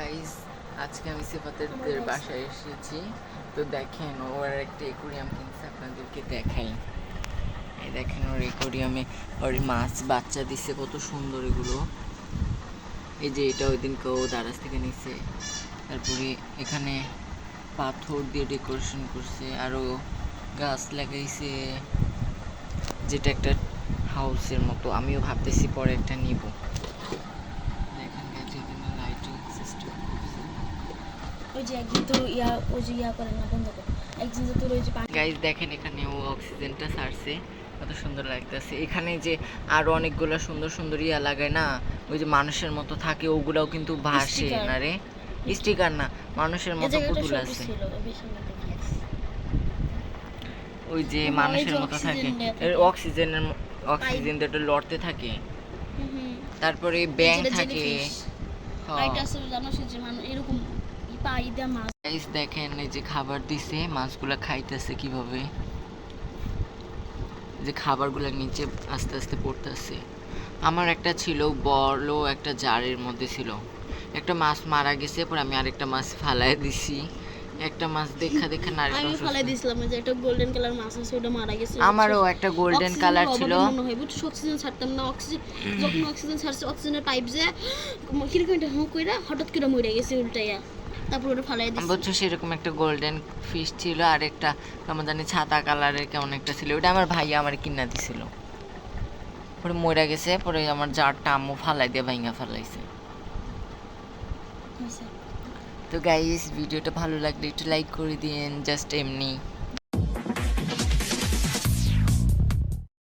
Guys আজকে আমি সিফাতের বাসায় এসেছি। তো দেখেন, ওর একটা একুরিয়াম কিনছে, আপনাদেরকে দেখাই। এই দেখেন, ওর একুরিয়ামে ওর মাছ, বাচ্চা দিছে, কত সুন্দর এগুলো। এই যে এটা ওই দিনকে ও দারাজ থেকে নিছে। তারপরে এখানে পাথর দিয়ে ডেকোরেশন করছে আরও গাছ লাগাইছে, যেটা একটা হাউসের মতো। আমিও ভাবতেছি পরে একটা নিব দেখেন গাছ এখানে লাইটিং সিস্টেম করছে ওই যে একদিন তো ইয়া ওই যে ইয়া করে না বন্ধ করে। একদিন তো তোর ওই যে গাইজ দেখেন এখানে ও অক্সিজেনটা ছাড়ছে কত সুন্দর লাগতেছে। এখানে যে আরও অনেকগুলো সুন্দর সুন্দর ইয়া লাগায় না ওই যে মানুষের মতো থাকে ওগুলাও কিন্তু ভাসে. না রে। স্টিকার না মানুষের মতো পুতুল আছে। ওই যে মানুষের মতো থাকে। অক্সিজেনের অক্সিজেন তো লড়তে থাকে। তারপরে ব্যাং থাকে। এটা জানো সে যে মানুষ এরকম ই পাই দেয়া মাছ। গাইস দেখেন এই যে খাবার দিছে মাছগুলা খাইতেছে কীভাবে? যে খাবারগুলো নিচে আস্তে আস্তে পড়তেছে। আমার একটা ছিল বড় একটা জারের মধ্যে ছিল। একটা মাছ মারা গেছে পরে আমি আরেকটা মাছ ফালায় দিছি। একটা মাছ দেখা দেখা নারী আমি ফলাই ওই যে একটা গোল্ডেন কালার মাছ আছে ওটা মারা গেছে। আমারও একটা গোল্ডেন কালার ছিল। মনে হয় বুঝছ? অক্সিজেন ছাড়তাম না অক্সিজেন যখন অক্সিজেন ছাড়ছে অক্সিজেনের পাইপ যে কীরকম এটা হুঁ কইরা হঠাৎ করে মরে গেছে উল্টাইয়া। তারপর ওটা ফালাই দিছি। বুঝছ সেরকম একটা গোল্ডেন ফিশ ছিল আর একটা কেমন জানি ছাতা কালারের কেমন একটা ছিল। ওটা আমার ভাইয়া আমার কিনা দিছিল। পরে মরে গেছে পরে আমার জারটা আম্মু ফালাই দিয়ে ভাইয়া ফালাইছে। তো গাইস ভিডিওটা ভালো লাগলে একটু লাইক করে দিন জাস্ট এমনি।